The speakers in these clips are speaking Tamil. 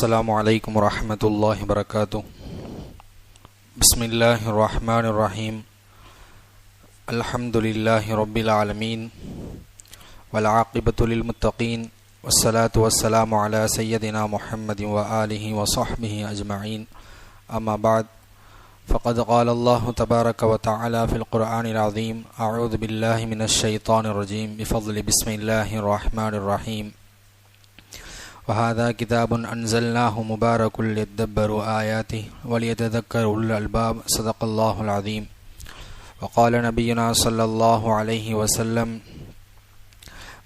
السلام عليكم ورحمة الله وبركاته. بسم الله الرحمن الرحيم. الحمد لله رب العالمين والعاقبة للمتقين والصلاة والسلام على سيدنا محمد وآله وصحبه أجمعين. أما بعد فقد قال الله تبارك وتعالى في القرآن العظيم أعوذ بالله من الشيطان الرجيم. بفضل بسم الله الرحمن الرحيم. وهذا كتاب أنزلناه مبارك ليدبروا آياته وليتذكر أولو الألباب صدق الله العظيم وقال نبينا صلى الله عليه وسلم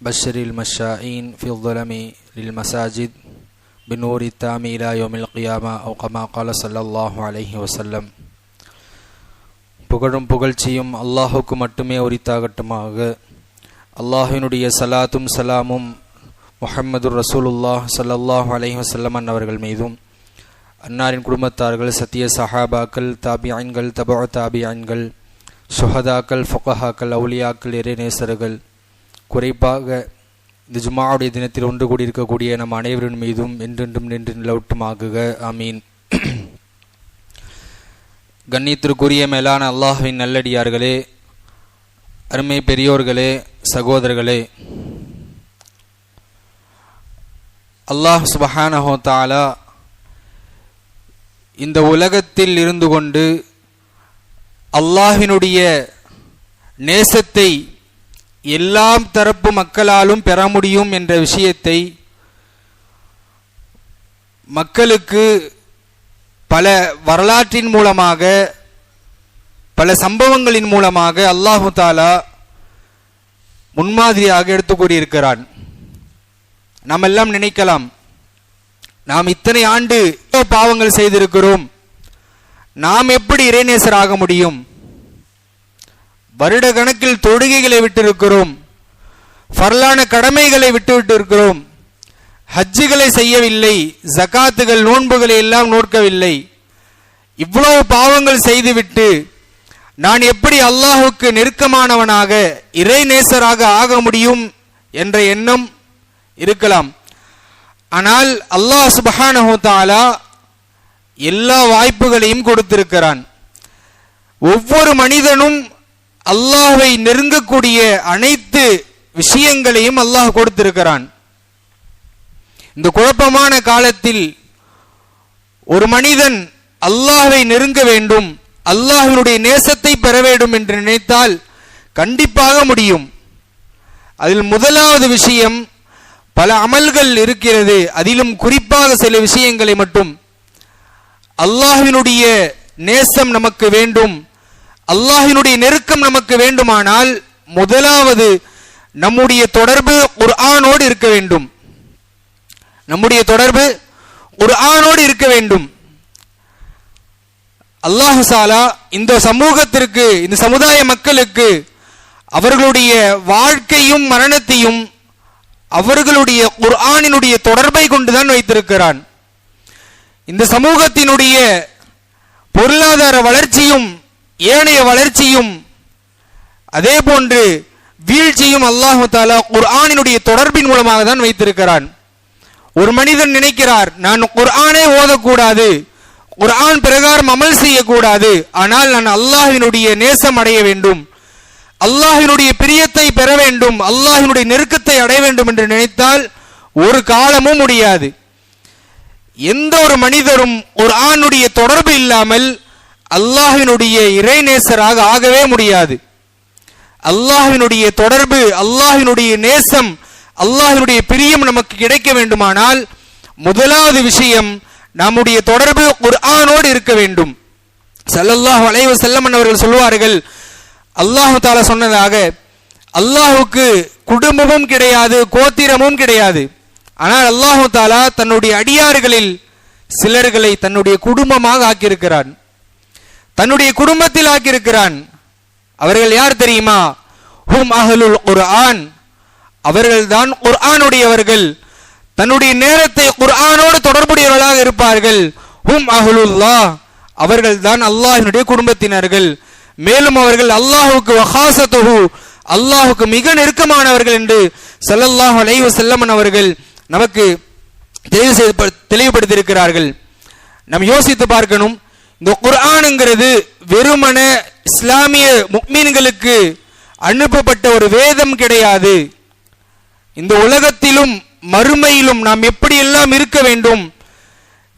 بشر المشائين في الظلم للمساجد بنور التام إلى يوم القيامة أو كما قال صلى الله عليه وسلم புகழும் புகழ்ச்சியும் அல்லாஹுக்கு மட்டுமே உரித்தாகட்டுமாக அல்லாஹினுடைய சலாத்தும் சலாமும் முஹம்மது ரசூலுல்லாஹ் சல்லாஹ் அலஹி வசல்லமன் அவர்கள் மீதும் அன்னாரின் குடும்பத்தார்கள் சத்திய சஹாபாக்கள் தாபியான்கள் தபா தாபியான்கள் சுஹதாக்கள் ஃபொகஹாக்கள் அவுலியாக்கள் இறைநேசர்கள் குறிப்பாக இந்த ஜுமாவுடைய தினத்தில் ஒன்று கூடியிருக்கக்கூடிய நம் அனைவரின் மீதும் என்றென்றும் நின்று நிலவட்டுமாகுக. அமீன் கண்ணியத்திற்குரிய மேலான அல்லாஹ்வின் நல்லடியார்களே அருமை பெரியோர்களே சகோதரர்களே அல்லாஹ் சுபஹானஹோ தாலா இந்த உலகத்தில் இருந்து கொண்டு அல்லாஹினுடைய நேசத்தை எல்லாம் தரப்பு மக்களாலும் பெற முடியும் என்ற விஷயத்தை மக்களுக்கு பல வரலாற்றின் மூலமாக பல சம்பவங்களின் மூலமாக அல்லாஹு தாலா முன்மாதிரியாக எடுத்து கூறியிருக்கிறான். நாம் எல்லாம் நினைக்கலாம். நாம் இத்தனை ஆண்டு பாவங்கள் செய்திருக்கிறோம். நாம் எப்படி இறைநேசர் ஆக முடியும்? வருட கணக்கில் தொழுகைகளை விட்டிருக்கிறோம். ஃபர்லான கடமைகளை விட்டுவிட்டு இருக்கிறோம் ஹஜ்ஜுகளை செய்யவில்லை. ஜகாத்துகள் நோன்புகளை எல்லாம் நோக்கவில்லை இவ்வளவு பாவங்கள் செய்துவிட்டு நான் எப்படி அல்லாஹுக்கு நெருக்கமானவனாக இறைநேசராக ஆக முடியும் என்ற எண்ணம் இருக்கலாம். ஆனால் அல்லாஹ் சுபஹானஹுதாலா எல்லா வாய்ப்புகளையும் கொடுத்திருக்கிறான். ஒவ்வொரு மனிதனும் அல்லாஹை நெருங்கக்கூடிய அனைத்து விஷயங்களையும் அல்லாஹ் கொடுத்திருக்கிறான். இந்த குழப்பமான காலத்தில் ஒரு மனிதன் அல்லாஹை நெருங்க வேண்டும் அல்லாஹினுடைய நேசத்தை பெற வேண்டும் என்று நினைத்தால் கண்டிப்பாக முடியும். அதில் முதலாவது விஷயம் பல அமல்கள் இருக்கிறது. அதிலும் குறிப்பாக சில விஷயங்களை மட்டும். அல்லாஹினுடைய நேசம் நமக்கு வேண்டும். அல்லாஹினுடைய நெருக்கம் நமக்கு வேண்டுமானால் முதலாவது நம்முடைய தொடர்பு குர்ஆனோடு இருக்க வேண்டும். நம்முடைய தொடர்பு குர்ஆனோடு இருக்க வேண்டும். அல்லாஹு சாலா இந்த சமூகத்திற்கு இந்த சமுதாய மக்களுக்கு அவர்களுடைய வாழ்க்கையும் மரணத்தையும் அவர்களுடைய குர்ஆனினுடைய தொடர்பை கொண்டுதான் வைத்திருக்கிறான். இந்த சமூகத்தினுடைய பொருளாதார வளர்ச்சியும் ஏனைய வளர்ச்சியும் அதே போன்று வீழ்ச்சியும் அல்லாஹு தாலா குர்ஆனினுடைய தொடர்பின் மூலமாக தான் வைத்திருக்கிறான். ஒரு மனிதன் நினைக்கிறார் நான் குர்ஆனே ஓதக்கூடாது குர்ஆன் பிரகாரம் அமல் செய்யக்கூடாது ஆனால் நான் அல்லாஹினுடைய நேசம் அடைய வேண்டும். அல்லாஹினுடைய பிரியத்தை பெற வேண்டும் அல்லாஹினுடைய நெருக்கத்தை அடைய வேண்டும் என்று நினைத்தால் ஒரு காலமும் முடியாது. எந்த ஒரு மனிதரும் ஒரு ஆணுடைய தொடர்பு இல்லாமல் அல்லாஹினுடைய இறைநேசராக ஆகவே முடியாது. அல்லாஹினுடைய தொடர்பு அல்லாஹினுடைய நேசம் அல்லாஹினுடைய பிரியம் நமக்கு கிடைக்க வேண்டுமானால் முதலாவது விஷயம் நம்முடைய தொடர்பு ஒரு ஆணோடு இருக்க வேண்டும். சல்லல்லாஹு அலைஹி வஸல்லம் அவர்கள் சொல்வார்கள் அல்லாஹு தாலா சொன்னதாக அல்லாஹுக்கு குடும்பமும் கிடையாது கோத்திரமும் கிடையாது. ஆனால் அல்லாஹு தாலா தன்னுடைய அடியார்களில் சிலர்களை தன்னுடைய குடும்பமாக ஆக்கியிருக்கிறான். தன்னுடைய குடும்பத்தில் ஆக்கியிருக்கிறான். அவர்கள் யார் தெரியுமா? ஹும் அஹலுல் குர்ஆன். அவர்கள்தான் குர்ஆனுடையவர்கள். தன்னுடைய நேரத்தை குர்ஆனோடு தொடர்புடையவர்களாக இருப்பார்கள். ஹும் அஹலுல்லா அவர்கள்தான் அல்லாஹினுடைய குடும்பத்தினர்கள். மேலும் அவர்கள் அல்லாஹுக்கு வஹாசத்துஹு அல்லாஹுக்கு மிக நெருக்கமானவர்கள் என்று சல்லல்லாஹ் அலைவ செல்லமன் அவர்கள் நமக்கு தெளிவு செய்து தெளிவுபடுத்தியிருக்கிறார்கள். நாம் யோசித்து பார்க்கணும் இந்த குர்ஆனுங்கிறது வெறுமன இஸ்லாமிய முக்மீன்களுக்கு அனுப்பப்பட்ட ஒரு வேதம் கிடையாது. இந்த உலகத்திலும் மறுமையிலும் நாம் எப்படியெல்லாம் இருக்க வேண்டும்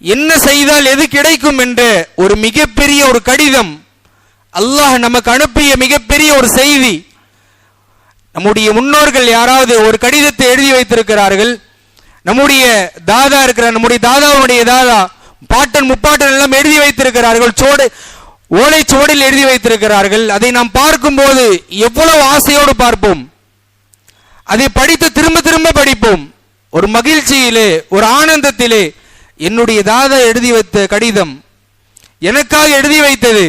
என்ன செய்தால் எது கிடைக்கும் என்ற ஒரு மிகப்பெரிய ஒரு கடிதம் அல்லாஹ் நமக்கு அனுப்பிய மிகப்பெரிய ஒரு செய்தி. நம்முடைய முன்னோர்கள் யாராவது ஒரு கடிதத்தை எழுதி வைத்திருக்கிறார்கள். நம்முடைய தாதா இருக்கிற நம்முடைய தாதாவுடைய தாதா பாட்டன் முப்பாட்டன் எல்லாம் எழுதி வைத்திருக்கிறார்கள். சோடு ஓலை சோடில் எழுதி வைத்திருக்கிறார்கள். அதை நாம் பார்க்கும்போது எவ்வளவு ஆசையோடு பார்ப்போம். அதை படித்து திரும்ப திரும்ப படிப்போம். ஒரு மகிழ்ச்சியிலே ஒரு ஆனந்தத்திலே என்னுடைய தாதா எழுதி வைத்த கடிதம் எனக்காக எழுதி வைத்தது.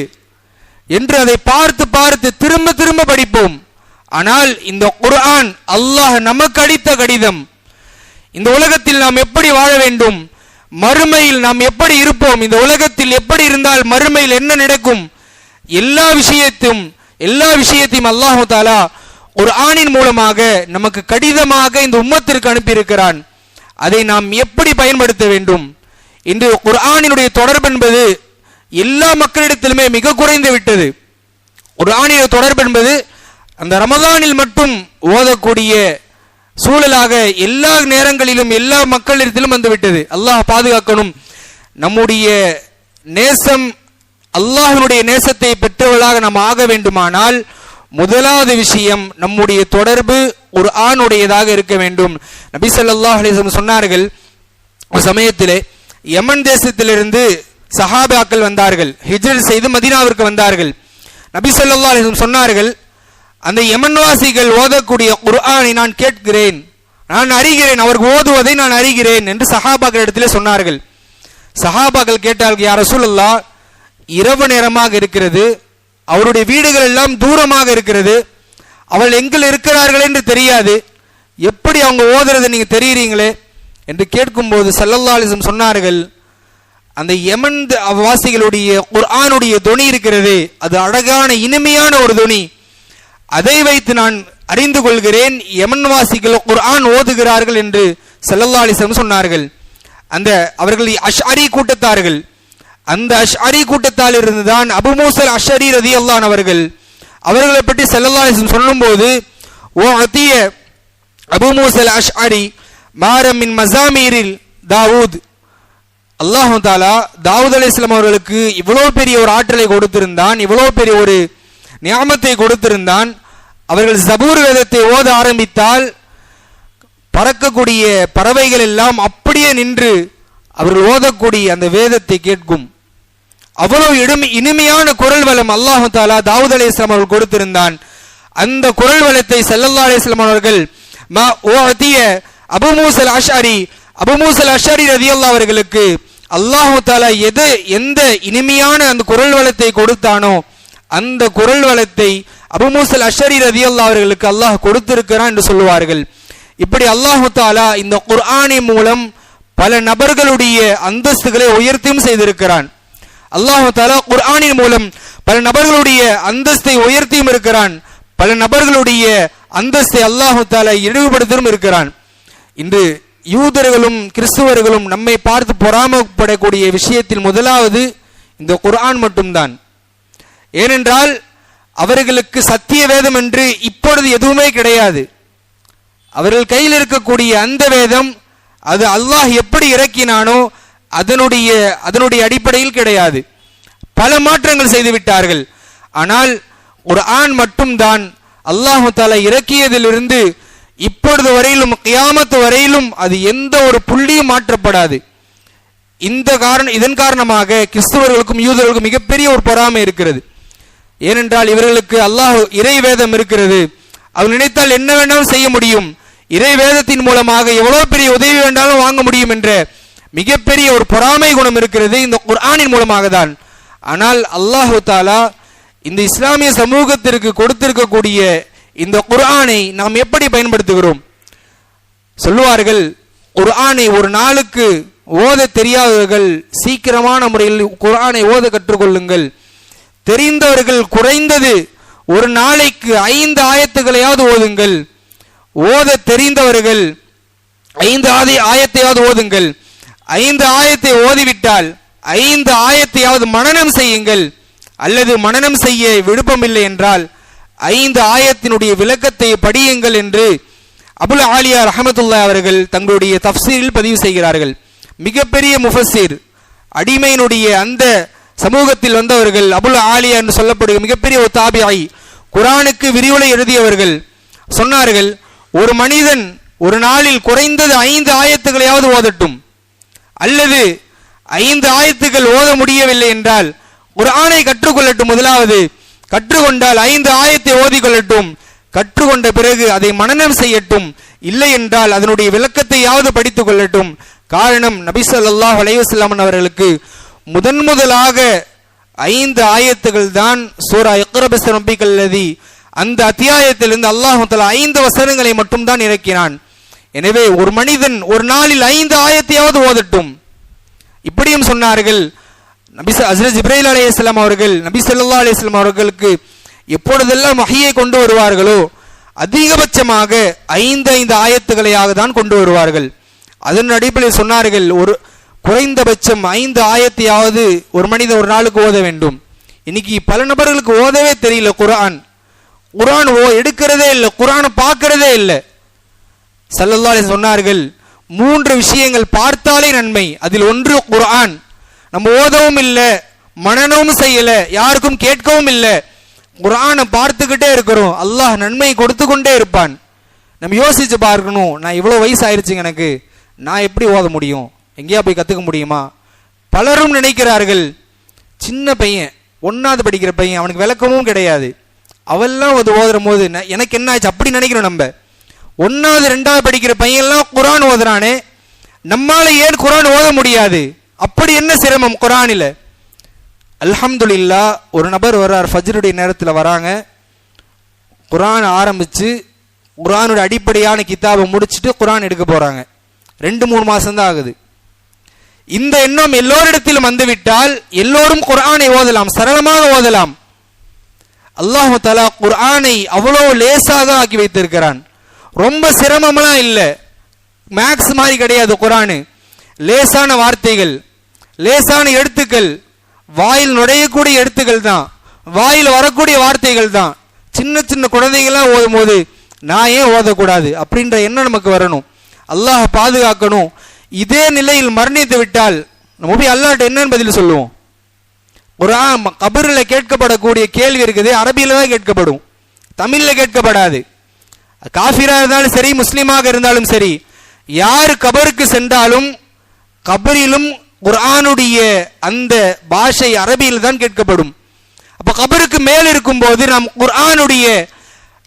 என்று அதை பார்த்து பார்த்து திரும்ப திரும்ப படிப்போம். ஆனால் இந்த குர்ஆன் அல்லாஹ் நமக்கு அடித்த கடிதம். இந்த உலகத்தில் நாம் எப்படி வாழ வேண்டும்? மறுமையில் நாம் எப்படி இருப்போம்? இந்த உலகத்தில் எப்படி இருந்தால் மறுமையில் என்ன நடக்கும்? எல்லா விஷயத்தையும் எல்லா விஷயத்தையும் அல்லாஹு தாலா ஒரு ஆணின் மூலமாக நமக்கு கடிதமாக இந்த உம்மத்திற்கு அனுப்பியிருக்கிறான். அதை நாம் எப்படி பயன்படுத்த வேண்டும்? இன்று குர்ஆனினுடைய தொடர்பு என்பது எல்லா மக்களிடத்திலுமே மிக குறைந்து விட்டது. குர்ஆனினுடைய தொடர்பு என்பது அந்த ரமதானில் மட்டும் ஓதக்கூடிய சூழலாக எல்லா நேரங்களிலும் எல்லா மக்களிடத்திலும் வந்துவிட்டது அல்லாஹ் பாதுகாக்கணும். நம்முடைய நேசம் அல்லாஹினுடைய நேசத்தை பெற்றவர்களாக நாம் ஆக வேண்டுமானால் முதலாவது விஷயம் நம்முடைய தொடர்பு ஒரு ஆணுடையதாக இருக்க வேண்டும். நபி ஸல்லல்லாஹு அலைஹி சொன்னார்கள் ஒரு சமயத்திலே யமன் தேசத்திலிருந்து சஹாபாக்கள் வந்தார்கள் ஹிஜ்ரத் செய்து மதீனாவிற்கு வந்தார்கள். நபி சொல்லா அலைஹி சொன்னார்கள் அந்த யமன்வாசிகள் ஓதக்கூடிய குர்ஆனை நான் கேட்கிறேன் நான் அறிகிறேன் அவர்கள் ஓதுவதை நான் அறிகிறேன் என்று சஹாபாக்கள் இடத்திலே சொன்னார்கள். சஹாபாக்கள் கேட்டார்கள் யார் சூழல்லா இரவு நேரமாக இருக்கிறது அவருடைய வீடுகள் எல்லாம் தூரமாக இருக்கிறது அவள் எங்கில் இருக்கிறார்கள் என்று தெரியாது எப்படி அவங்க ஓதுறது நீங்கள் தெரியுறீங்களே? என்று கேட்கும்போது சல்லல்லாலிசம் சொன்னார்கள் அந்த யமன் வாசிகளுடைய குர்ஆனுடைய தொனி இருக்கிறது. அது அழகான இனிமையான ஒரு துணி அதை வைத்து நான் அறிந்து கொள்கிறேன் யமன்வாசிகள் குர்ஆன் ஓதுகிறார்கள் என்று செல்லல்லாலிசம் சொன்னார்கள். அந்த அவர்கள் அஷ்அரி கூட்டத்தார்கள். அந்த அஷ்அரி கூட்டத்தால் இருந்துதான் அபுமூசல் அஷ்அரி ரதி அல்லான் அவர்கள் அவர்களை பற்றி செல்லல்லாலிசம் சொல்லும்போது ஓ அத்திய அபுமூசல் அஷ்அரி மாரமின் மசாமீரில் தாவூத் அல்லாஹு தாலா தாவூத் அலி இஸ்லாம் அவர்களுக்கு இவ்வளோ பெரிய ஒரு ஆற்றலை கொடுத்திருந்தான் இவ்வளோ பெரிய ஒரு நியாமத்தை கொடுத்திருந்தான். அவர்கள் ஜபூர் வேதத்தை ஓத ஆரம்பித்தால் பறக்கக்கூடிய பறவைகள் எல்லாம் அப்படியே நின்று அவர்கள் ஓதக்கூடிய அந்த வேதத்தை கேட்கும். அவ்வளவு இடுமி இனிமையான குரல் வளம் அல்லாஹு தாலா தாவூத் அலி இஸ்லாம் அவர்கள் கொடுத்திருந்தான். அந்த குரல் வளத்தை சல்லல்லா அலி இஸ்லாம் அவர்கள் ம ஓ அபு மூசல் அஷாரி அபு மூசல் அஷாரி ரதியல்லா அவர்களுக்கு அல்லாஹு தாலா எது எந்த இனிமையான அந்த குரல் வளத்தை கொடுத்தானோ அந்த குரல் வளத்தை அபுமூசல் அஷரி ரதி அல்லா அவர்களுக்கு அல்லாஹ் கொடுத்திருக்கிறான் என்று சொல்லுவார்கள். இப்படி அல்லாஹு தாலா இந்த குர்ஆனின் மூலம் பல நபர்களுடைய அந்தஸ்துகளை உயர்த்தியும் செய்திருக்கிறான். அல்லாஹு தாலா குர்ஆனின் மூலம் பல நபர்களுடைய அந்தஸ்தை உயர்த்தியும் இருக்கிறான். பல நபர்களுடைய அந்தஸ்தை அல்லாஹு தாலா இழிவுபடுத்தியும் இருக்கிறான். இன்று யூதர்களும் கிறிஸ்துவர்களும் நம்மை பார்த்து பொறாமப்படக்கூடிய விஷயத்தில் முதலாவது இந்த குர்ஆன் மட்டும்தான். ஏனென்றால் அவர்களுக்கு சத்திய வேதம் என்று இப்பொழுது எதுவுமே கிடையாது. அவர்கள் கையில் இருக்கக்கூடிய அந்த வேதம் அது அல்லாஹ் எப்படி இறக்கினானோ அதனுடைய அதனுடைய அடிப்படையில் கிடையாது. பல மாற்றங்கள் செய்துவிட்டார்கள் ஆனால் ஒரு ஆண் மட்டும்தான் அல்லாஹு தாலா இறக்கியதிலிருந்து இப்பொழுது வரையிலும் கியாமத்து வரையிலும் அது எந்த ஒரு புள்ளியும் மாற்றப்படாது. இந்த காரணம் இதன் காரணமாக கிறிஸ்துவர்களுக்கும் யூதர்களுக்கும் மிகப்பெரிய ஒரு பொறாமை இருக்கிறது. ஏனென்றால் இவர்களுக்கு அல்லாஹ் இறை வேதம் இருக்கிறது. அவர் நினைத்தால் என்ன வேண்டாலும் செய்ய முடியும். இறை வேதத்தின் மூலமாக எவ்வளவு பெரிய உதவி வேண்டாலும் வாங்க முடியும் என்ற மிகப்பெரிய ஒரு பொறாமை குணம் இருக்கிறது இந்த குர்ஆனின் மூலமாக தான். ஆனால் அல்லாஹு தாலா இந்த இஸ்லாமிய சமூகத்திற்கு கொடுத்திருக்கக்கூடிய இந்த குர்ஆனை நாம் எப்படி பயன்படுத்துகிறோம்? சொல்லுவார்கள் குர்ஆனை ஒரு நாளுக்கு ஓத தெரியாதவர்கள் சீக்கிரமான முறையில் குர்ஆனை ஓத கற்றுக்கொள்ளுங்கள். தெரிந்தவர்கள் குறைந்தது ஒரு நாளைக்கு ஐந்து ஆயத்துகளையாவது ஓதுங்கள். ஓத தெரிந்தவர்கள் ஐந்து ஆதி ஆயத்தையாவது ஓதுங்கள். ஐந்து ஆயத்தை ஓதிவிட்டால் ஐந்து ஆயத்தையாவது மனனம் செய்யுங்கள். அல்லது மனனம் செய்ய விருப்பமில்லை என்றால் ஐந்து ஆயத்தினுடைய விளக்கத்தை படியுங்கள் என்று அபுல் ஆலியா ரஹமத்துல்லா அவர்கள் தங்களுடைய தப்சீரில் பதிவு செய்கிறார்கள். மிகப்பெரிய முஃபசீர் அடிமையினுடைய அந்த சமூகத்தில் வந்தவர்கள் அபுல் ஆலியா என்று சொல்லப்படுகிற மிகப்பெரிய ஒரு தாபியாய் குரானுக்கு விரிவுரை எழுதியவர்கள் சொன்னார்கள் ஒரு மனிதன் ஒரு நாளில் குறைந்தது ஐந்து ஆயத்துகளையாவது ஓதட்டும். அல்லது ஐந்து ஆயத்துகள் ஓத முடியவில்லை என்றால் ஒரு ஆணை கற்றுக்கொள்ளட்டும் முதலாவது. கற்றுக்கொண்டால் ஐந்து ஆயத்தை ஓதிக்கொள்ளட்டும் கற்றுக்கொண்ட பிறகு அதை மனனம் செய்யட்டும். இல்லை என்றால் அதனுடைய விளக்கத்தையாவது படித்துக் கொள்ளட்டும். காரணம் நபிசல்லாஹ் ஸல்லல்லாஹு அவர்களுக்கு முதன் முதலாக ஐந்து ஆயத்துகள் தான் சூரா இக்ரபஸ் ரப்பிக்கல்லதி அந்த அத்தியாயத்திலிருந்து அல்லாஹ் தலா ஐந்து வசனங்களை மட்டும்தான் இறக்கினான். எனவே ஒரு மனிதன் ஒரு நாளில் ஐந்து ஆயத்தையாவது ஓதட்டும். இப்படியும் சொன்னார்கள். நபி ஹஸ்ரத் அலி இஸ்லாம் அவர்கள் நபி சொல்லா அலி இஸ்லாம் அவர்களுக்கு எப்பொழுதெல்லாம் வஹியை கொண்டு வருவார்களோ அதிகபட்சமாக ஐந்து ஐந்து ஆயத்துகளையாக தான் கொண்டு வருவார்கள். அதன் அடிப்படையில் சொன்னார்கள் ஒரு குறைந்தபட்சம் ஐந்து ஆயத்தையாவது ஒரு மனிதன் ஒரு நாளுக்கு ஓத வேண்டும். இன்னைக்கு பல நபர்களுக்கு ஓதவே தெரியல குரான் குரான் ஓ எடுக்கிறதே இல்லை குரானை பார்க்கறதே இல்லை. சல்லல்லாலே சொன்னார்கள் மூன்று விஷயங்கள் பார்த்தாலே நன்மை. அதில் ஒன்று குரான் நம்ம ஓதவும் இல்லை மனனவும் செய்யல யாருக்கும் கேட்கவும் இல்லை. குரானை பார்த்துக்கிட்டே இருக்கிறோம். அல்லாஹ் நன்மை கொடுத்து கொண்டே இருப்பான். நம்ம யோசிச்சு பார்க்கணும் நான் இவ்வளோ வயசு ஆயிருச்சுங்க எனக்கு நான் எப்படி ஓத முடியும்? எங்கேயா போய் கற்றுக்க முடியுமா? பலரும் நினைக்கிறார்கள் சின்ன பையன் ஒன்றாவது படிக்கிற பையன் அவனுக்கு விளக்கமும் கிடையாது. அவெல்லாம் அது ஓதுற போது எனக்கு என்ன ஆச்சு? அப்படி நினைக்கிறோம் நம்ம. ஒன்றாவது ரெண்டாவது படிக்கிற பையன்லாம் குரான் ஓதுறானே. நம்மால் ஏன் குரான் ஓத முடியாது? அப்படி என்ன சிரமம்? குரானில். அல்ஹம்துல்லா ஒரு நபர் வர்றார் ஃபஜ்ருடைய நேரத்தில் வராங்க. குரான் ஆரம்பித்து குரானோட அடிப்படையான கித்தாபை முடிச்சுட்டு குரான் எடுக்க போகிறாங்க ரெண்டு மூணு மாதம்தான் ஆகுது. இந்த எண்ணம் எல்லோரிடத்திலும் வந்துவிட்டால் எல்லோரும் குரானை ஓதலாம் சரளமாக ஓதலாம். அல்லாஹு தலா குரானை அவ்வளோ லேசாக தான் ஆக்கி வைத்திருக்கிறான். ரொம்ப சிரமம்லாம் இல்லை. மேக்ஸ் மாதிரி கிடையாது குரானு. லேசான வார்த்தைகள். லேசான எழுத்துக்கள் வாயில் நுழையக்கூடிய எழுத்துக்கள் தான். வாயில் வரக்கூடிய வார்த்தைகள் தான். சின்ன சின்ன குழந்தைகள்லாம் ஓதும் போது நான் ஏன் ஓதக்கூடாது? அப்படின்ற எண்ணம் நமக்கு வரணும். அல்லாஹ் பாதுகாக்கணும். இதே நிலையில் மரணித்து விட்டால் நம்ம போய் அல்லாட்ட என்னன்னு பதில் சொல்லுவோம். ஒரு கபரில் கேட்கப்படக்கூடிய கேள்வி இருக்குது அரபியில் தான் கேட்கப்படும். தமிழில் கேட்கப்படாது. காஃபிராக இருந்தாலும் சரி முஸ்லீமாக இருந்தாலும் சரி யார் கபருக்கு சென்றாலும் கபரிலும் குர்ஆனுடைய அந்த பாஷை அரபியில் தான் கேட்கப்படும். அப்ப கபருக்கு மேல் இருக்கும்போது நாம் குர்ஆனுடைய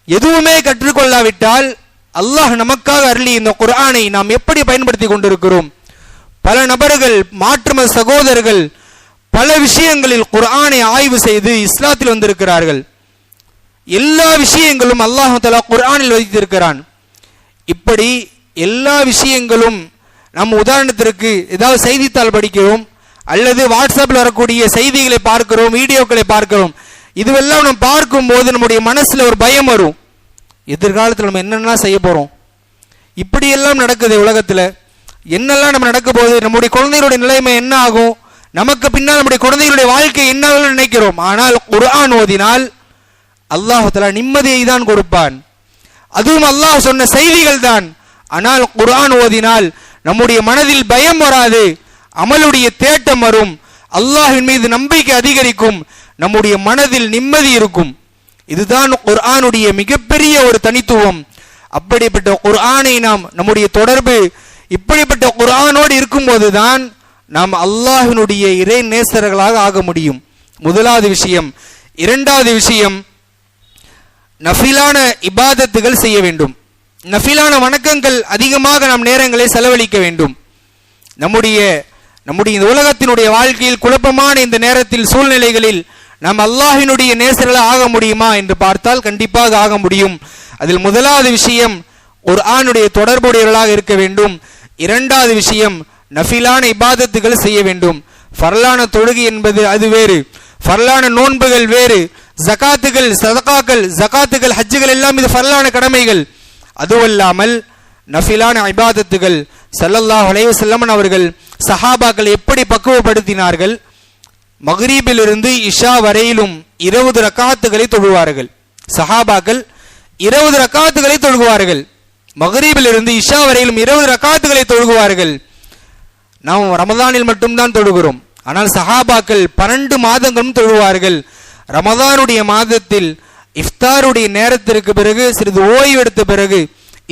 எதுவுமே கற்றுக்கொள்ளாவிட்டால் அல்லாஹ் நமக்காக அருளி இந்த குர்ஆனை நாம் எப்படி பயன்படுத்தி கொண்டிருக்கிறோம்? பல நபர்கள் மாற்றும சகோதரர்கள் பல விஷயங்களில் குர்ஆனை ஆய்வு செய்து இஸ்லாத்தில் வந்திருக்கிறார்கள். எல்லா விஷயங்களும் அல்லாஹ் குர்ஆனில் வைத்திருக்கிறான். இப்படி எல்லா விஷயங்களும் நம்ம உதாரணத்திற்கு ஏதாவது செய்தித்தாள் படிக்கிறோம் அல்லது வாட்ஸ்அப்பில் வரக்கூடிய செய்திகளை பார்க்கிறோம் வீடியோக்களை பார்க்கிறோம். இதுவெல்லாம் நம்ம பார்க்கும்போது நம்முடைய மனசில் ஒரு பயம் வரும். எதிர்காலத்தில் நம்ம என்னென்னலாம் செய்ய போகிறோம் இப்படியெல்லாம் நடக்குது உலகத்தில். என்னெல்லாம் நம்ம நடக்க போகுது? நம்முடைய குழந்தைகளுடைய நிலைமை என்ன ஆகும்? நமக்கு பின்னால் நம்முடைய குழந்தைகளுடைய வாழ்க்கை என்ன நினைக்கிறோம். ஆனால் குர்ஆன் ஓதினால் அல்லாஹ் நிம்மதியை தான் கொடுப்பான். அதுவும் அல்லாஹ் சொன்ன செய்திகள் தான் ஆனால் குர்ஆன் ஓதினால் நம்முடைய மனதில் பயம் வராது. அமலுடைய தேட்டம் வரும். அல்லாஹின் மீது நம்பிக்கை அதிகரிக்கும். நம்முடைய மனதில் நிம்மதி இருக்கும். இதுதான் குர்ஆனுடைய மிகப்பெரிய ஒரு தனித்துவம். அப்படிப்பட்ட குர்ஆனை நாம் நம்முடைய தொடர்பு இப்படிப்பட்ட குர்ஆனோடு இருக்கும்போது தான் நாம் அல்லாஹினுடைய இறை நேசர்களாக ஆக முடியும். முதலாவது விஷயம். இரண்டாவது விஷயம். நஃபிலான இபாதத்துகள் செய்ய வேண்டும். நஃபிலான வணக்கங்கள் அதிகமாக நாம் நேரங்களை செலவழிக்க வேண்டும். நம்முடைய நம்முடைய இந்த உலகத்தினுடைய வாழ்க்கையில் குழப்பமான இந்த நேரத்தில் சூழ்நிலைகளில் நாம் அல்லாஹினுடைய நேசர்களாக ஆக முடியுமா என்று பார்த்தால் கண்டிப்பாக ஆக முடியும். அதில் முதலாவது விஷயம் ஒரு ஆணுடைய தொடர்புடையவர்களாக இருக்க வேண்டும். இரண்டாவது விஷயம் நஃபிலான இபாதத்துகள் செய்ய வேண்டும். ஃபர்லான தொழுகை என்பது அது வேறு. ஃபர்லான நோன்புகள் வேறு. ஜகாத்துகள் சதகாக்கள் ஜகாத்துகள் ஹஜ்ஜுகள் எல்லாம் இது ஃபர்லான கடமைகள். அதுவல்லாமல் நஃபிலான ஐபாதத்துகள் சல்லல்லாஹ் அலைஹி அவர்கள் சஹாபாக்கள் எப்படி பக்குவப்படுத்தினார்கள்? மஹரீபிலிருந்து இஷா வரையிலும் இருபது ரக்காத்துகளை தொழுவார்கள். சஹாபாக்கள் இருபது ரக்காத்துகளை தொழுகுவார்கள். மகரீபிலிருந்து இஷா வரையிலும் இருபது ரக்காத்துகளை தொழுகுவார்கள். நாம் ரமதானில் மட்டும்தான் தொழுகிறோம். ஆனால் சஹாபாக்கள் பன்னெண்டு மாதங்களும் தொழுவார்கள். ரமதானுடைய மாதத்தில் இஃப்தாருடைய நேரத்திற்கு பிறகு சிறிது ஓய்வு எடுத்த பிறகு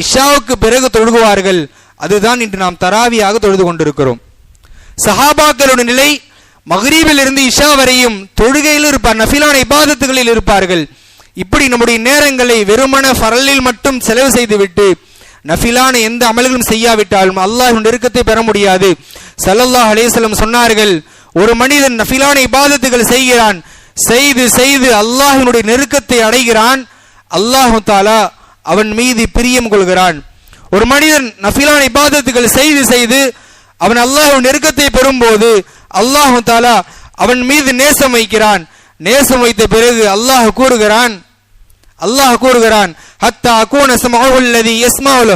இஷாவுக்கு பிறகு தொழுகுவார்கள். அதுதான் இன்று நாம் தராவியாக தொழுது கொண்டிருக்கிறோம். சஹாபாக்களுடைய நிலை மஹரீபில் இருந்து இஷா வரையும் தொழுகையில் இருப்பார் நஃபிலான இபாதத்துகளில் இருப்பார்கள். இப்படி நம்முடைய நேரங்களை வெறுமன ஃபரலில் மட்டும் செலவு செய்துவிட்டு நஃபிலான எந்த அமல்களும் செய்யாவிட்டாலும் அல்லாஹ் நெருக்கத்தை பெற முடியாது. சல்லல்லாஹ் அலேசலம் சொன்னார்கள் ஒரு மனிதன் நஃபிலான இபாதத்துகள் செய்கிறான் செய்து செய்து அல்லாஹினுடைய நெருக்கத்தை அடைகிறான். அல்லாஹு தாலா அவன் மீது பிரியம் கொள்கிறான். ஒரு மனிதன் நஃபிலான இபாதத்துகள் செய்து செய்து அவன் அல்லாஹ் நெருக்கத்தை பெறும்போது அல்லாஹு தாலா அவன் மீது நேசம் வைக்கிறான். நேசம் வைத்த பிறகு அல்லாஹ் கூறுகிறான். அல்லாஹ் கூறுகிறான் ஹத்தா அகூன சமூல்லதி யஸ்மாவுல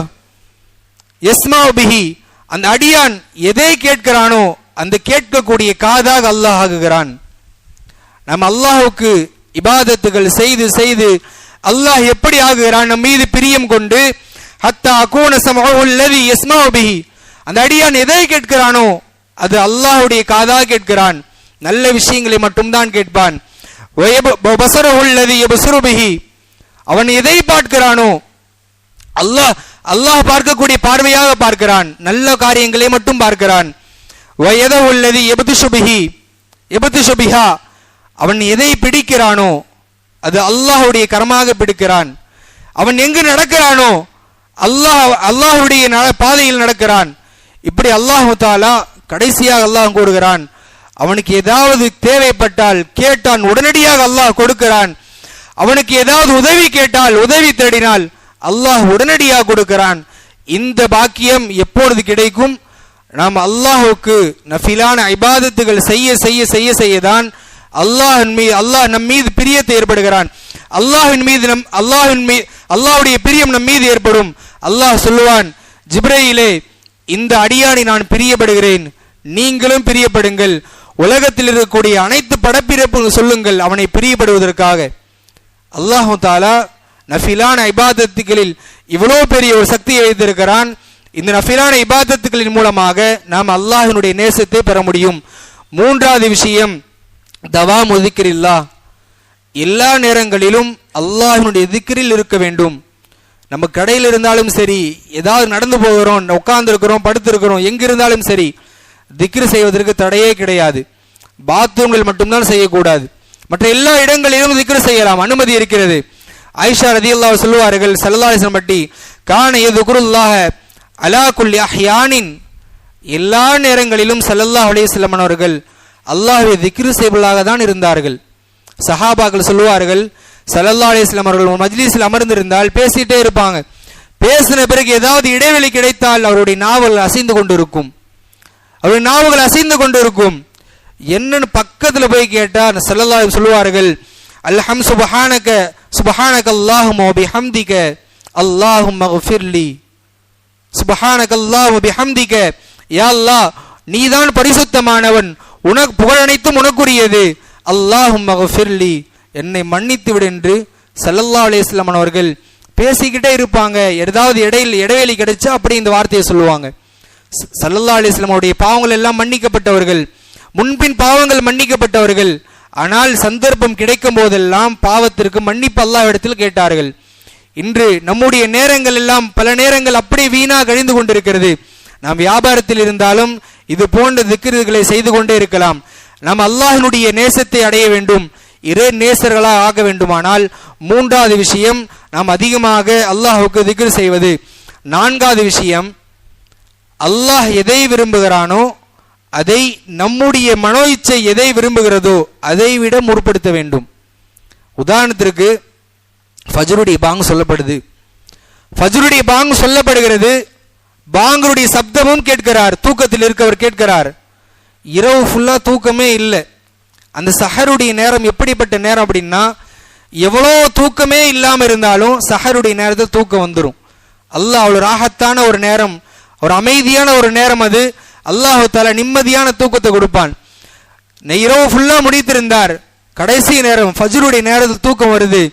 யஸ்மாவு பிஹி. அந்த அடியான் எதை கேட்கிறானோ அந்த கேட்கக்கூடிய காதாக அல்லாஹ் ஆகுகிறான் நம்ம அல்லாஹுக்கு இபாதத்துகள் செய்து செய்து அல்லாஹ் எப்படி ஆகுகிறான்? நம் மீது பிரியம் கொண்டு ஹத்தா அகூன சமூல்லதி எஸ்மாபிஹி அந்த அடியான் எதை கேட்கிறானோ அது அல்லாஹ்வுடைய காதாக கேட்கிறான். நல்ல விஷயங்களை மட்டும்தான் கேட்பான். உள்ளதி பிஹி. அவன் எதை பார்க்கிறானோ அல்லாஹ் அல்லாஹ் பார்க்கக்கூடிய பார்வையாக பார்க்கிறான். நல்ல காரியங்களை மட்டும் பார்க்கிறான். வயத உள்ளது எபது சுபிஹி எபது சுபிஹா அவன் எதை பிடிக்கிறானோ அது அல்லாஹுடைய கரமாக பிடிக்கிறான். அவன் எங்கு நடக்கிறானோ அல்லாஹ் அல்லாஹுடைய பாதையில் நடக்கிறான். இப்படி அல்லாஹு தாலா கடைசியாக அல்லாஹ் கூறுகிறான் அவனுக்கு ஏதாவது தேவைப்பட்டால் கேட்டான் உடனடியாக அல்லாஹ் கொடுக்கிறான். அவனுக்கு ஏதாவது உதவி கேட்டால் உதவி தேடினால் அல்லாஹ் உடனடியாக கொடுக்கிறான். இந்த பாக்கியம் எப்பொழுது கிடைக்கும்? நாம் அல்லாஹுக்கு நஃபிலான ஐபாதத்துகள் செய்ய செய்ய செய்ய செய்யதான் அல்லாஹின் மீது அல்லாஹ் நம் மீது பிரியத்தை ஏற்படுகிறான். அல்லாஹின் மீது நம் அல்லாஹின் மீது அல்லாஹுடைய பிரியம் நம் மீது ஏற்படும். அல்லாஹ் சொல்லுவான் ஜிப்ரையிலே இந்த அடியானை நான் பிரியப்படுகிறேன். நீங்களும் பிரியப்படுங்கள். உலகத்தில் இருக்கக்கூடிய அனைத்து படப்பிறப்பு சொல்லுங்கள் அவனை பிரியப்படுவதற்காக. அல்லாஹு தாலா நஃபிலான இபாதத்துகளில் இவ்வளோ பெரிய ஒரு சக்தியை வைத்திருக்கிறான் இந்த நஃபிலான இபாதத்துகளின் மூலமாக நாம் அல்லாஹினுடைய நேசத்தை பெற முடியும். மூன்றாவது விஷயம் தவா முதிக்கிறில்லா எல்லா நேரங்களிலும் அல்லாஹினுடைய திக்கிரில் இருக்க வேண்டும். நம்ம கடையில் இருந்தாலும் சரி ஏதாவது நடந்து போகிறோம் உட்கார்ந்து இருக்கிறோம் படுத்திருக்கிறோம் இருந்தாலும் சரி திக்ரு செய்வதற்கு தடையே கிடையாது. பாத்ரூம்கள் மட்டும்தான் செய்யக்கூடாது. மற்ற எல்லா இடங்களிலும் திக்ரு செய்யலாம் அனுமதி இருக்கிறது. ஐஷா ரதி அல்லாஹ் சொல்லுவார்கள் சல்லாசன் பட்டி காண எது குருல்லாக அலா குல்லி அஹ்யானின். எல்லா நேரங்களிலும் சல்லல்லாஹ் அலையம் அவர்கள் அல்லாஹை திக்ரு செய்வதாக தான் இருந்தார்கள். சஹாபாக்கள் சொல்லுவார்கள் சல்லல்லா அலிஸ்லாம் அவர்கள் மஜ்லீஸில் அமர்ந்திருந்தால் பேசிட்டே இருப்பாங்க. பேசின பிறகு ஏதாவது இடைவெளி கிடைத்தால் அவருடைய நாவல் அசைந்து கொண்டிருக்கும். அவருடைய நாவல்கள் அசைந்து கொண்டிருக்கும். என்னன்னு பக்கத்தில் போய் கேட்டால் சல்லல்லா சொல்லுவார்கள் அல்ஹம் சுபஹானக சுபஹானக அல்லாஹும் ஹம்திக அல்லாஹும் மகஃபிர்லி சுபஹானக அல்லாஹும் பிஹம்திக யா அல்லாஹ் நீதான் பரிசுத்தமானவன். உனக்கு புகழனைத்தும் உனக்குரியது. அல்லாஹும் மகஃபிர்லி என்னை மன்னித்து விடு என்று சல்லல்லா அலிஸ்லாம் அவர்கள் பேசிக்கிட்டே இருப்பாங்க. ஏதாவது இடையில் இடைவெளி கிடைச்சா அப்படி இந்த வார்த்தையை சொல்லுவாங்க. சல்லல்லா அலிஸ்லாமுடைய பாவங்கள் எல்லாம் மன்னிக்கப்பட்டவர்கள். முன்பின் பாவங்கள் மன்னிக்கப்பட்டவர்கள். ஆனால் சந்தர்ப்பம் கிடைக்கும் போதெல்லாம் பாவத்திற்கு மன்னிப்பு அல்லா இடத்தில் கேட்டார்கள். இன்று நம்முடைய நேரங்கள் எல்லாம் பல நேரங்கள் அப்படியே வீணாக கழிந்து கொண்டிருக்கிறது. நாம் வியாபாரத்தில் இருந்தாலும் இது போன்ற திக்ருகளை செய்து கொண்டே இருக்கலாம். நாம் அல்லாஹினுடைய நேசத்தை அடைய வேண்டும். இறை நேசர்களாக ஆக வேண்டுமானால் மூன்றாவது விஷயம் நாம் அதிகமாக அல்லாஹுக்கு திக்ரு செய்வது. நான்காவது விஷயம் அல்லாஹ் எதை விரும்புகிறானோ அதை நம்முடைய மனோ இச்சை எதை விரும்புகிறதோ அதை விட முற்படுத்த வேண்டும். உதாரணத்திற்கு ஃபஜருடைய பாங் சொல்லப்படுது. ஃபஜருடைய பாங் சொல்லப்படுகிறது பாங்கருடைய சப்தமும் கேட்கிறார் தூக்கத்தில் இருக்கவர் கேட்கிறார். இரவு ஃபுல்லாக தூக்கமே இல்லை. அந்த சஹருடைய நேரம் எப்படிப்பட்ட நேரம் அப்படின்னா எவ்வளோ தூக்கமே இல்லாமல் இருந்தாலும் சஹருடைய நேரத்தில் தூக்கம் வந்துடும் அல்லாஹ் அவ்வளோ ராகத்தான ஒரு நேரம் ஒரு அமைதியான ஒரு நேரம் அது. அல்லாஹு தால நிம்மதியான தூக்கத்தை கொடுப்பான். இரவு ஃபுல்லாக முடித்திருந்தார் கடைசி நேரம் ஃபஜ்ருடைய நேரத்தில் தூக்கம் வருது.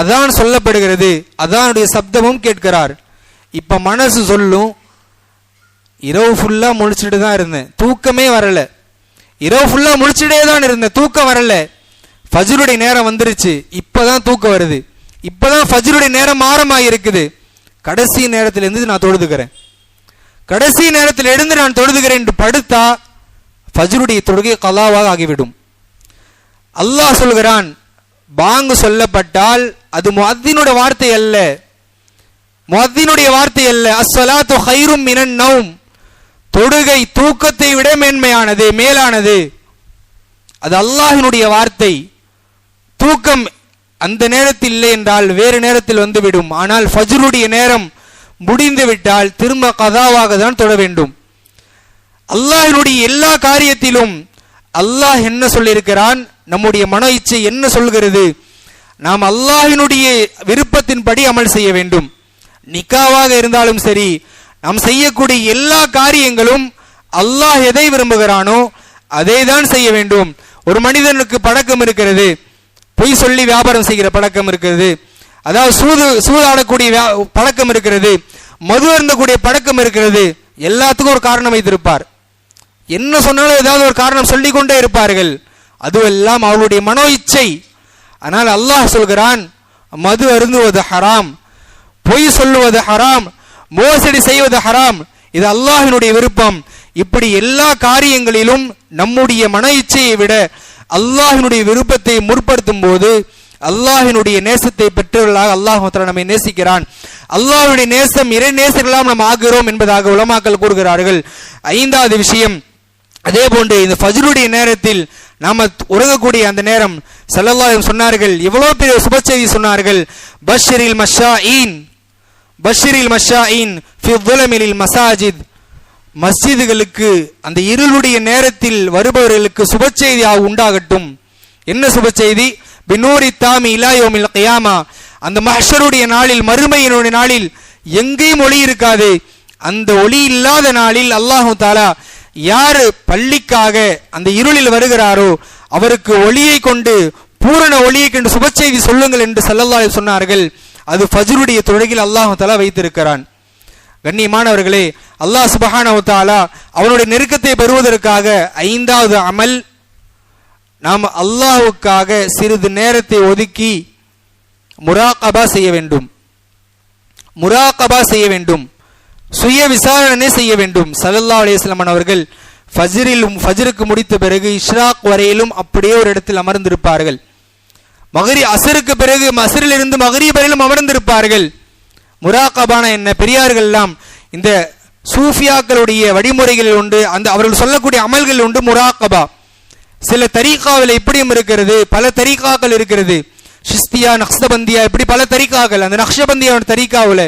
அதான் சொல்லப்படுகிறது அதானுடைய சப்தமும் கேட்கிறார். இப்போ மனசு சொல்லும் இரவு ஃபுல்லாக முழிச்சிட்டு தான் இருந்தேன். தூக்கமே வரல. இரவு ஃபுல்லாக முழிச்சுட்டே தான் இருந்தேன். தூக்கம் வரல. ஃபஜ்ருடைய நேரம் வந்துருச்சு. இப்பதான் தூக்கம் வருது. இப்போ தான் ஃபஜ்ருடைய நேரம் ஆரமாக இருக்குது கடைசி நேரத்தில் இருந்து நான் தொழுதுக்கிறேன். கடைசி நேரத்தில் எழுந்து நான் தொழுதுகிறேன் என்று படுத்தா ஃபஜ்ருடைய தொழுகை கலாவாக ஆகிவிடும். அல்லாஹ் சொல்கிறான் பாங்கு சொல்லப்பட்டால் அது முஅத்தினுடைய வார்த்தை அல்ல. முஹத்தினுடைய வார்த்தை அல்ல. அஸ்வலாத்து ஹைரும் மினன் நவும் தொடுகை தூக்கத்தை விட மேன்மையானது மேலானது. அது அல்லாஹினுடைய வார்த்தை. தூக்கம் அந்த நேரத்தில் இல்லை என்றால் வேறு நேரத்தில் வந்துவிடும். ஆனால் ஃபஜ்ருடைய நேரம் முடிந்து விட்டால் திரும்ப கதாவாக தான் தொட வேண்டும். அல்லாஹினுடைய எல்லா காரியத்திலும் அல்லாஹ் என்ன சொல்லியிருக்கிறான்? நம்முடைய மன இச்சை என்ன சொல்கிறது? நாம் அல்லாஹினுடைய விருப்பத்தின்படி அமல் செய்ய வேண்டும். நிக்காவாக இருந்தாலும் சரி நாம் செய்யக்கூடிய எல்லா காரியங்களும் அல்லாஹ் எதை விரும்புகிறானோ அதை தான் செய்ய வேண்டும். ஒரு மனிதனுக்கு பழக்கம் இருக்கிறது. பொய் சொல்லி வியாபாரம் செய்கிற பழக்கம் இருக்கிறது. அதாவது சூது சூதாடக்கூடிய பழக்கம் இருக்கிறது. மது அருந்தக்கூடிய பழக்கம் இருக்கிறது. எல்லாத்துக்கும் ஒரு காரணம் வைத்திருப்பார். என்ன சொன்னாலும் ஏதாவது ஒரு காரணம் சொல்லி கொண்டே இருப்பார்கள். அதுவெல்லாம் அவளுடைய மனோ இச்சை. ஆனால் அல்லாஹ் சொல்கிறான் மது அருந்துவது ஹராம். பொய் சொல்லுவது ஹராம். மோசடி செய்வது ஹராம். இது அல்லாஹினுடைய விருப்பம். இப்படி எல்லா காரியங்களிலும் நம்முடைய மன இச்சையை விட அல்லாஹினுடைய விருப்பத்தை முற்படுத்தும் போது அல்லாஹினுடைய நேசத்தை பெற்றவர்களாக அல்லாஹ் நம்மை நேசிக்கிறான். அல்லாஹுடைய நேசம் இறை நேசர்களாம் நாம் ஆகிறோம் என்பதாக உலமாக்கல் கூறுகிறார்கள். ஐந்தாவது விஷயம் அதே போன்று இந்த ஃபஜ்ருடைய நேரத்தில் நாம உறங்கக்கூடிய அந்த நேரம் செல்லல்லாயும் சொன்னார்கள் எவ்வளவு பெரிய சுபச்செய்தி சொன்னார்கள் பஷரில் மஷா ஈன் பஷீரில் மஷாயின் ஈன் மசாஜித். மஸ்ஜிதுகளுக்கு அந்த இருளுடைய நேரத்தில் வருபவர்களுக்கு சுபச்செய்தியாக உண்டாகட்டும். என்ன சுபச்செய்தி? செய்தி பினூரி தாமி இலாயோமில் கயாமா. அந்த மஹருடைய நாளில் மறுமையினுடைய நாளில் எங்கேயும் ஒளி இருக்காது. அந்த ஒளி இல்லாத நாளில் அல்லாஹு தாலா யாரு பள்ளிக்காக அந்த இருளில் வருகிறாரோ அவருக்கு ஒளியை கொண்டு பூரண ஒளியை கொண்டு சுபச்செய்தி சொல்லுங்கள் என்று சல்லல்லாஹ் சொன்னார்கள். அது ஃபஜ்ருடைய தொழுகையில் அல்லாஹு தாலா வைத்திருக்கிறான். கண்ணியமானவர்களே அல்லாஹ் சுபஹானவத்தாலா அவனுடைய நெருக்கத்தை பெறுவதற்காக ஐந்தாவது அமல் நாம் அல்லாஹுக்காக சிறிது நேரத்தை ஒதுக்கி முராகபா செய்ய வேண்டும். முராகபா செய்ய வேண்டும். சுய விசாரணை செய்ய வேண்டும். சல்லல்லா அலிஸ்லாமன் அவர்கள் ஃபஜ்ரில் ஃபஜ்ருக்கு முடித்த பிறகு இஷ்ராக் வரையிலும் அப்படியே ஒரு இடத்தில் அமர்ந்திருப்பார்கள். மகரி அசருக்கு பிறகு மசரில் இருந்து மகரி வரையிலும் அமர்ந்திருப்பார்கள். முராகபான என்ன பெரியார்கள் எல்லாம் இந்த சூஃபியாக்களுடைய வழிமுறைகளில் உண்டு அந்த அவர்கள் சொல்லக்கூடிய அமல்கள் உண்டு முராகபா சில தரிகாவில் இப்படியும் இருக்கிறது பல தரிகாக்கள் இருக்கிறது. ஷிஸ்தியா நக்ஷபந்தியா இப்படி பல தரிக்காக்கள் அந்த நக்ஷபந்தியா தரிக்காவில்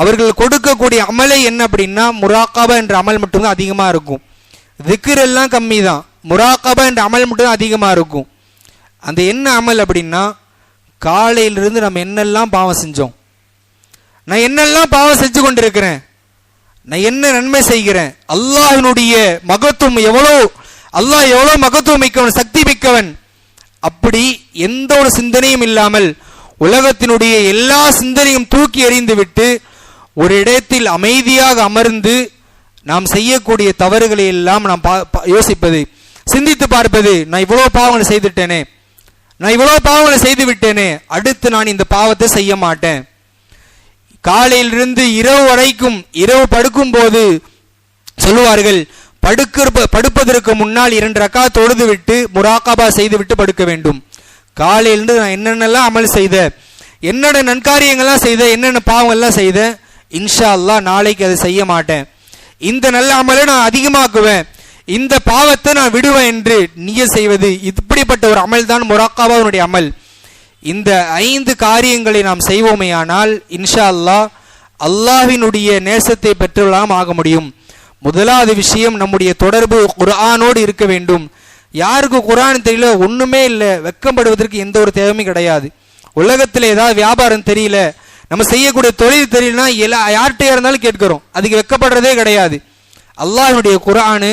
அவர்கள் கொடுக்கக்கூடிய அமலை என்ன அப்படின்னா முராக்காபா என்ற அமல் மட்டும்தான் அதிகமாக இருக்கும். திக்கர் எல்லாம் கம்மி தான் முராக்காபா என்ற அமல் மட்டும்தான் அதிகமாக இருக்கும். அந்த என்ன அமல் அப்படின்னா காலையிலிருந்து நம்ம என்னெல்லாம் பாவம் செஞ்சோம்? நான் என்னெல்லாம் பாவம் செஞ்சு கொண்டிருக்கிறேன்? நான் என்ன நன்மை செய்கிறேன்? அல்லாஹினுடைய மகத்துவம் எவ்வளோ? அல்லாஹ் எவ்வளோ மகத்துவம் மிக்கவன் சக்தி மிக்கவன்? அப்படி எந்த ஒரு சிந்தனையும் இல்லாமல் உலகத்தினுடைய எல்லா சிந்தனையும் தூக்கி எறிந்து விட்டு ஒரு இடத்தில் அமைதியாக அமர்ந்து நாம் செய்யக்கூடிய தவறுகளை எல்லாம் நாம் யோசிப்பது சிந்தித்து பார்ப்பது நான் இவ்வளோ பாவங்களை செய்துட்டேனே. நான் இவ்வளவு பாவங்களை செய்து விட்டேனே அடுத்து நான் இந்த பாவத்தை செய்ய மாட்டேன். காலையிலிருந்து இரவு வரைக்கும் இரவு படுக்கும் போது சொல்லுவார்கள் படுக்கிறப்ப படுப்பதற்கு முன்னால் இரண்டு ரக்கா தொழுது விட்டு முராக்காபா செய்து விட்டு படுக்க வேண்டும். காலையிலிருந்து நான் என்னென்னலாம் அமல் செய்த என்னென்ன நன்காரியங்கள்லாம் செய்த என்னென்ன பாவங்கள்லாம் செய்த இன்ஷா அல்லா நாளைக்கு அதை செய்ய மாட்டேன். இந்த நல்ல அமலை நான் அதிகமாக்குவேன். இந்த பாவத்தை நான் விடுவேன் என்று நீய செய்வது இப்படிப்பட்ட ஒரு அமல் தான் முராக்காபாவுடைய அமல். இந்த ஐந்து காரியங்களை நாம் செய்வோமேயானால் இன்ஷா அல்லா அல்லாஹினுடைய நேசத்தை பெற்றுள்ளாம் ஆக முடியும். முதலாவது விஷயம் நம்முடைய தொடர்பு குரானோடு இருக்க வேண்டும். யாருக்கு குரான் தெரியல ஒன்றுமே இல்லை வெக்கப்படுவதற்கு எந்த ஒரு தேவையும் கிடையாது. உலகத்தில் ஏதாவது வியாபாரம் தெரியல நம்ம செய்யக்கூடிய தொழில் தெரியலனா எல்லா யார்கிட்ட இருந்தாலும் கேட்கிறோம். அதுக்கு வெக்கப்படுறதே கிடையாது. அல்லாஹினுடைய குரானு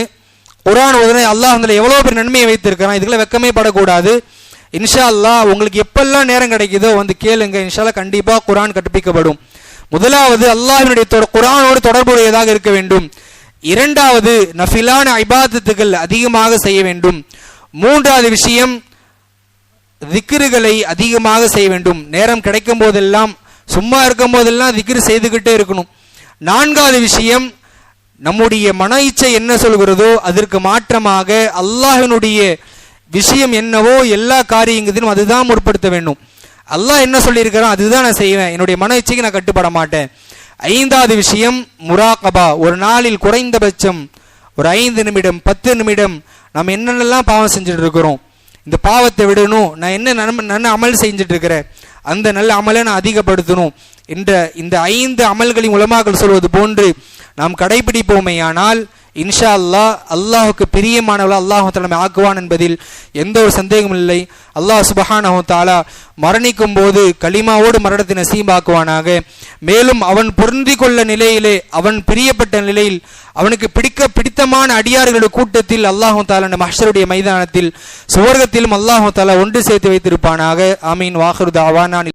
குரான் உதனை அல்லாஹ் அதில் எவ்வளோ பெரிய நன்மையை வைத்திருக்கிறான்? இதுக்குள்ள வெக்கமே படக்கூடாது. இன்ஷா அல்லாஹ் உங்களுக்கு எப்பெல்லாம் நேரம் கிடைக்குதோ வந்து கேளுங்க. இன்ஷால்லா கண்டிப்பாக குரான் கற்பிக்கப்படும். முதலாவது அல்லாஹினுடைய தொட- குர்ஆனோடு தொடர்புடையதாக இருக்க வேண்டும். இரண்டாவது நஃபிலான ஐபாதத்துகள் அதிகமாக செய்ய வேண்டும். மூன்றாவது விஷயம் திக்ருகளை அதிகமாக செய்ய வேண்டும். நேரம் கிடைக்கும் போதெல்லாம் சும்மா இருக்கும் போதெல்லாம் திக்ரு செய்துக்கிட்டே இருக்கணும். நான்காவது விஷயம் நம்முடைய மன இச்சை என்ன சொல்கிறதோ அதற்கு மாற்றமாக அல்லாஹினுடைய விஷயம் என்னவோ எல்லா காரியங்களையும் அதுதான் முற்படுத்த வேண்டும். அல்லாஹ் என்ன சொல்லியிருக்கிறான்? அதுதான் நான் செய்வேன். என்னுடைய மன இச்சைக்கு நான் கட்டுப்பட மாட்டேன். ஐந்தாவது விஷயம் முராகபா. ஒரு நாளில் குறைந்தபட்சம் ஒரு ஐந்து நிமிடம் பத்து நிமிடம் நம்ம என்னென்னலாம் பாவம் செஞ்சுட்டு இருக்கிறோம் இந்த பாவத்தை விடணும். நான் என்ன நன்மை நல்ல அமல் செஞ்சுட்டு இருக்கிறேன் அந்த நல்ல அமலை நான் அதிகப்படுத்தணும். என்ற இந்த ஐந்து அமல்களின் உலமாக்கள் சொல்வது போன்று நாம் கடைபிடிப்போமேயானால் இன்ஷா அல்லாஹ் அல்லாஹுக்கு பிரியமானவள அல்லாஹு தலைமை ஆக்குவான் என்பதில் எந்த ஒரு சந்தேகமும் இல்லை. அல்லாஹ் சுபஹானஹு தாலா மரணிக்கும் போது களிமாவோடு மரணத்தை நசீபாக்குவானாக மேலும் அவன் பொருந்தி கொள்ள நிலையிலே அவன் பிரியப்பட்ட நிலையில் அவனுக்கு பிடிக்க பிடித்தமான அடியார்களுடைய கூட்டத்தில் அல்லாஹு தாலா அந்த மஹ்ஷருடைய மைதானத்தில் சுவர்க்கத்திலும் அல்லாஹு தாலா ஒன்று சேர்த்து வைத்திருப்பானாக. ஆமீன். வாஹரு தாவானான்